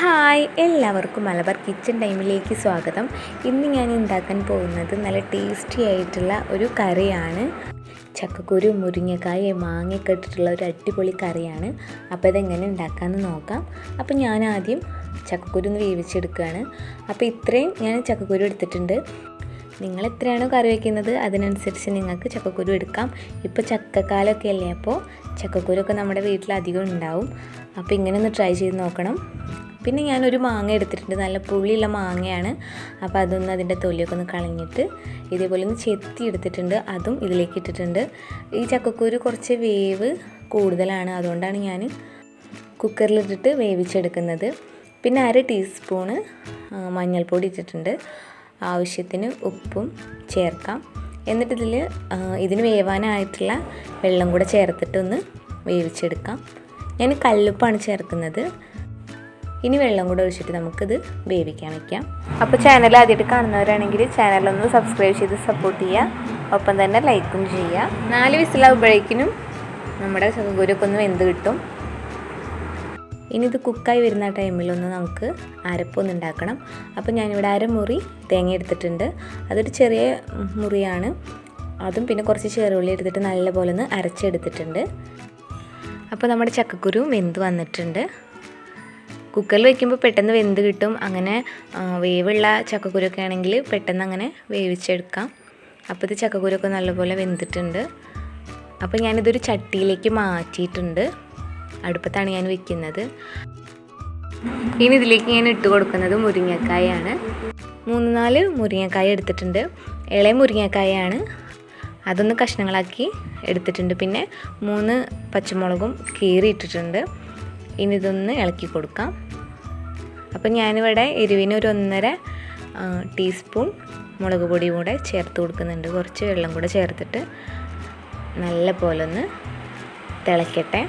Hi എല്ലാവർക്കും Malabar kitchen ടൈമിലേക്ക് സ്വാഗതം. ഇന്ന് ഞാൻ ഉണ്ടാക്കാൻ പോകുന്നത് നല്ല ടേസ്റ്റി ആയിട്ടുള്ള ഒരു കറിയാണ്. ചക്കക്കുരു മുരിങ്ങക്കായ മാങ്ങയൊക്കെ ഇട്ടിട്ടുള്ള ഒരു അടിപൊളി കറിയാണ്. അപ്പോൾ ഇതെങ്ങനെ ഉണ്ടാക്കാമെന്ന് നോക്കാം. അപ്പോൾ ഞാൻ ആദ്യം ചക്കക്കുരു ഒന്ന് വേവിച്ചെടുക്കുകയാണ്. അപ്പോൾ ഇത്രയും ഞാൻ ചക്കക്കുരു എടുത്തിട്ടുണ്ട്. നിങ്ങൾ എത്രയാണോ കറി വയ്ക്കുന്നത് അതിനനുസരിച്ച് നിങ്ങൾക്ക് ചക്കക്കുരു എടുക്കാം. ഇപ്പോൾ ചക്കക്കാലമൊക്കെ അല്ലേ അപ്പോൾ ചക്കക്കുരൊക്കെ നമ്മുടെ വീട്ടിൽ അധികം ഉണ്ടാവും. അപ്പോൾ ഇങ്ങനെ ഒന്ന് ട്രൈ ചെയ്ത് നോക്കണം. പിന്നെ ഞാനൊരു മാങ്ങ എടുത്തിട്ടുണ്ട്. നല്ല പുളിയുള്ള മാങ്ങയാണ്. അപ്പോൾ അതൊന്ന് അതിന്റെ തൊലിയൊക്കെ ഒന്ന് കളഞ്ഞിട്ട് ഇതേപോലെ ഒന്ന് ചെത്തി എടുത്തിട്ടുണ്ട്. അതും ഇതിലേക്ക് ഇട്ടിട്ടുണ്ട്. ഈ ചക്കക്കുരു കുറച്ച് വേവ് കൂടുതലാണ്. അതുകൊണ്ടാണ് ഞാൻ കുക്കറിലിട്ടിട്ട് വേവിച്ചെടുക്കുന്നത്. പിന്നെ അര ടീസ്പൂണ് മഞ്ഞൾപ്പൊടി ഇട്ടിട്ടുണ്ട്. ആവശ്യത്തിന് ഉപ്പും ചേർക്കാം. എന്നിട്ട് ഇതിൽ ഇതിന് വേവാനായിട്ടുള്ള വെള്ളം കൂടെ ചേർത്തിട്ടൊന്ന് വേവിച്ചെടുക്കാം. ഞാൻ കല്ലുപ്പാണ് ചേർക്കുന്നത്. ഇനി വെള്ളം കൂടെ ഒഴിച്ചിട്ട് നമുക്കിത് വേവിക്കാൻ വയ്ക്കാം അപ്പോൾ ചാനൽ ആദ്യമായിട്ട് കാണുന്നവരാണെങ്കിൽ ചാനലൊന്ന് സബ്സ്ക്രൈബ് ചെയ്ത് സപ്പോർട്ട് ചെയ്യുക ഒപ്പം തന്നെ ലൈക്കും ചെയ്യുക നാല് വിസിലാവുമ്പോഴേക്കിനും നമ്മുടെ ചക്കക്കുരൊക്കെ ഒന്ന് വെന്ത് കിട്ടും. ഇനി ഇത് കുക്കായി വരുന്ന ടൈമിലൊന്ന് നമുക്ക് അരപ്പൊന്ന് ഉണ്ടാക്കണം അപ്പോൾ ഞാനിവിടെ അരമുറി തേങ്ങ എടുത്തിട്ടുണ്ട്. അതൊരു ചെറിയ മുറിയാണ്. അതും പിന്നെ കുറച്ച് ചെറുള്ളി എടുത്തിട്ട് നല്ലപോലെ ഒന്ന് അരച്ചെടുത്തിട്ടുണ്ട്. അപ്പോൾ നമ്മുടെ ചക്കക്കുരു വെന്ത് വന്നിട്ടുണ്ട്. കുക്കറിൽ വെക്കുമ്പോൾ പെട്ടെന്ന് വെന്ത് കിട്ടും. അങ്ങനെ വേവുള്ള ചക്കക്കുരൊക്കെ ആണെങ്കിൽ പെട്ടെന്ന് അങ്ങനെ വേവിച്ചെടുക്കാം. അപ്പോൾ ഇത് ചക്കക്കുരൊക്കെ നല്ലപോലെ വെന്തിട്ടുണ്ട്. അപ്പോൾ ഞാനിതൊരു ചട്ടിയിലേക്ക് മാറ്റിയിട്ടുണ്ട്. അടുപ്പത്താണ് ഞാൻ വെക്കുന്നത്. ഇനി ഇതിലേക്ക് ഞാൻ ഇട്ട് കൊടുക്കുന്നത് മുരിങ്ങക്കായാണ്. മൂന്ന് നാല് മുരിങ്ങക്കായ എടുത്തിട്ടുണ്ട്. ഇളയ മുരിങ്ങക്കായാണ്. അതൊന്ന് കഷ്ണങ്ങളാക്കി എടുത്തിട്ടുണ്ട്. പിന്നെ മൂന്ന് പച്ചമുളകും കീറി ഇട്ടിട്ടുണ്ട്. ഇനി ഇതൊന്ന് ഇളക്കി കൊടുക്കാം. അപ്പം ഞാനിവിടെ എരിവിന് ഒരു ഒന്നര ടീസ്പൂൺ മുളക് പൊടി കൂടെ ചേർത്ത് കൊടുക്കുന്നുണ്ട്. കുറച്ച് വെള്ളം കൂടെ ചേർത്തിട്ട് നല്ല പോലെ ഒന്ന് തിളയ്ക്കട്ടെ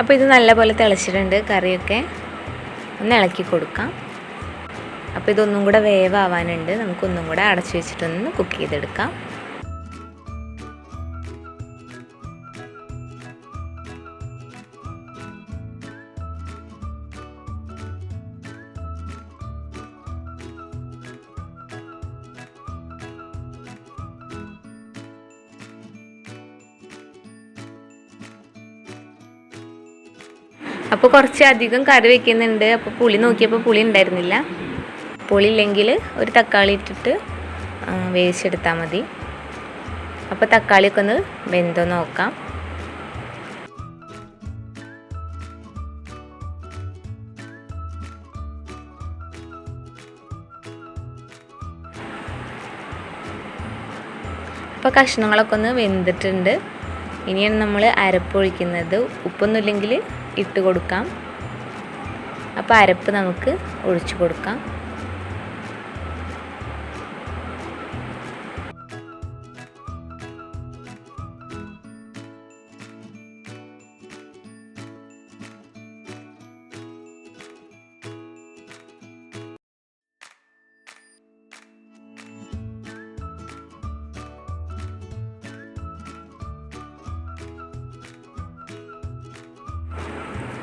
അപ്പോൾ ഇത് നല്ലപോലെ തിളച്ചിട്ടുണ്ട് കറിയൊക്കെ. ഒന്ന് ഇളക്കി കൊടുക്കാം. അപ്പോൾ ഇതൊന്നും കൂടെ വേവാവാനുണ്ട്. നമുക്കൊന്നും കൂടെ അടച്ചു വെച്ചിട്ടൊന്ന് കുക്ക് ചെയ്തെടുക്കാം. അപ്പോൾ കുറച്ച് അധികം കറി വെക്കുന്നുണ്ട്. അപ്പോൾ പുളി നോക്കിയപ്പോൾ പുളി ഉണ്ടായിരുന്നില്ല. പുളി ഇല്ലെങ്കിൽ ഒരു തക്കാളി ഇട്ടിട്ട് വേവിച്ചെടുത്താൽ മതി. അപ്പോൾ തക്കാളിയൊക്കെ ഒന്ന് വെന്തോ നോക്കാം. അപ്പോൾ കഷ്ണങ്ങളൊക്കെ ഒന്ന് വെന്തിട്ടുണ്ട്. ഇനിയാണ് നമ്മൾ അരപ്പൊഴിക്കുന്നത്. ഉപ്പൊന്നുമില്ലെങ്കിൽ ഇട്ട് കൊടുക്കാം. അപ്പോൾ അരപ്പ് നമുക്ക് ഒഴിച്ചു കൊടുക്കാം.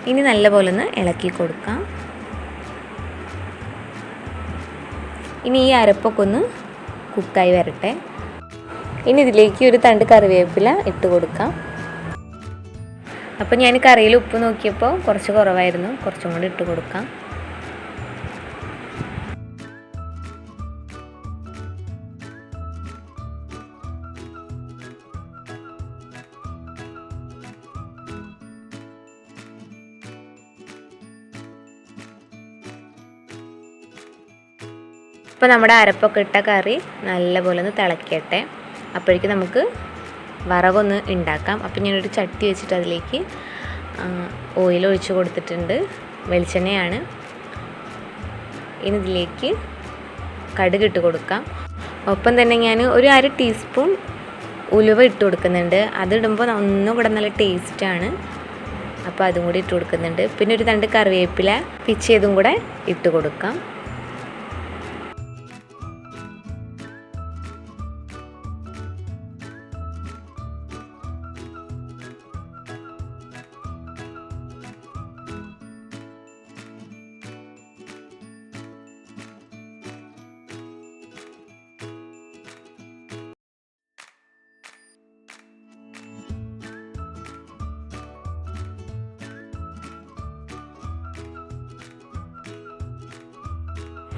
ഇനി നല്ലപോലെ ഒന്ന് ഇളക്കി കൊടുക്കാം. ഇനി ഈ അരപ്പൊക്കെ ഒന്ന് കുക്കായി വരട്ടെ. ഇനി ഇതിലേക്ക് ഒരു തണ്ട് കറിവേപ്പില ഇട്ട് കൊടുക്കാം. അപ്പോൾ ഞാൻ കറിയിൽ ഉപ്പ് നോക്കിയപ്പോൾ കുറച്ച് കുറവായിരുന്നു. കുറച്ചും കൂടി ഇട്ട് കൊടുക്കാം. ഇപ്പോൾ നമ്മുടെ അരപ്പൊക്കെ ഇട്ട കറി നല്ലപോലെ ഒന്ന് തിളക്കട്ടെ. അപ്പോഴേക്കും നമുക്ക് വറവൊന്ന് ഉണ്ടാക്കാം. അപ്പം ഞാനൊരു ചട്ടി വെച്ചിട്ട് അതിലേക്ക് ഓയിൽ ഒഴിച്ച് കൊടുത്തിട്ടുണ്ട്. വെളിച്ചെണ്ണയാണ്. ഇനി ഇതിലേക്ക് കടുക് ഇട്ട് കൊടുക്കാം. ഒപ്പം തന്നെ ഞാൻ ഒരു അര ടീസ്പൂൺ ഉലുവ ഇട്ട് കൊടുക്കുന്നുണ്ട്. അതിടുമ്പോൾ ഒന്നും കൂടെ നല്ല ടേസ്റ്റാണ് അപ്പോൾ അതും കൂടി ഇട്ട് കൊടുക്കുന്നുണ്ട്. പിന്നെ ഒരു രണ്ട് കറിവേപ്പില പിച്ചിയതും കൂടെ ഇട്ട് കൊടുക്കാം.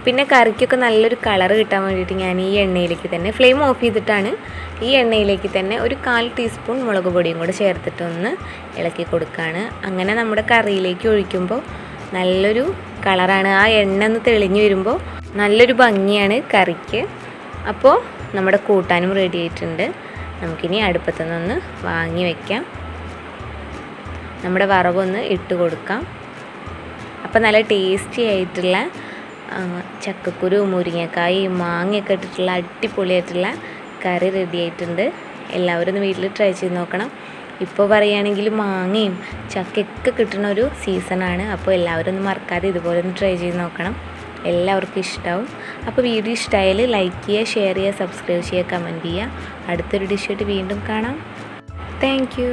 പിന്നെ കറിക്കൊക്കെ നല്ലൊരു കളർ കിട്ടാൻ വേണ്ടിയിട്ട് ഞാൻ ഈ എണ്ണയിലേക്ക് തന്നെ ഫ്ലെയിം ഓഫ് ചെയ്തിട്ടാണ് ഈ എണ്ണയിലേക്ക് തന്നെ ഒരു കാൽ ടീസ്പൂൺ മുളക് പൊടിയും കൂടെ ചേർത്തിട്ടൊന്ന് ഇളക്കി കൊടുക്കുകയാണ് അങ്ങനെ നമ്മുടെ കറിയിലേക്ക് ഒഴിക്കുമ്പോൾ നല്ലൊരു കളറാണ്. ആ എണ്ണ ഒന്ന് തെളിഞ്ഞു വരുമ്പോൾ നല്ലൊരു ഭംഗിയാണ് കറിക്ക്. അപ്പോൾ നമ്മുടെ കൂട്ടാനും റെഡി ആയിട്ടുണ്ട്. നമുക്കിനി അടുപ്പത്തു നിന്നൊന്ന് വാങ്ങി വയ്ക്കാം നമ്മുടെ വറവൊന്ന് ഇട്ട് കൊടുക്കാം. അപ്പോൾ നല്ല ടേസ്റ്റി ആയിട്ടുള്ള ചക്കക്കുരു മുരിങ്ങക്കായി മാങ്ങയൊക്കെ ഇട്ടിട്ടുള്ള അടിപൊളിയായിട്ടുള്ള കറി റെഡി ആയിട്ടുണ്ട്. എല്ലാവരും ഒന്ന് വീട്ടിൽ ട്രൈ ചെയ്ത് നോക്കണം. ഇപ്പോൾ പറയുകയാണെങ്കിൽ മാങ്ങയും ചക്കയൊക്കെ കിട്ടുന്ന ഒരു സീസണാണ് അപ്പോൾ എല്ലാവരും ഒന്ന് മറക്കാതെ ഇതുപോലെ ഒന്ന് ട്രൈ ചെയ്ത് നോക്കണം. എല്ലാവർക്കും ഇഷ്ടമാവും അപ്പോൾ വീഡിയോ ഇഷ്ടമായാൽ ലൈക്ക് ചെയ്യുക ഷെയർ ചെയ്യുക സബ്സ്ക്രൈബ് ചെയ്യുക കമന്റ് ചെയ്യുക. അടുത്തൊരു ഡിഷ് ആയിട്ട് വീണ്ടും കാണാം. Thank you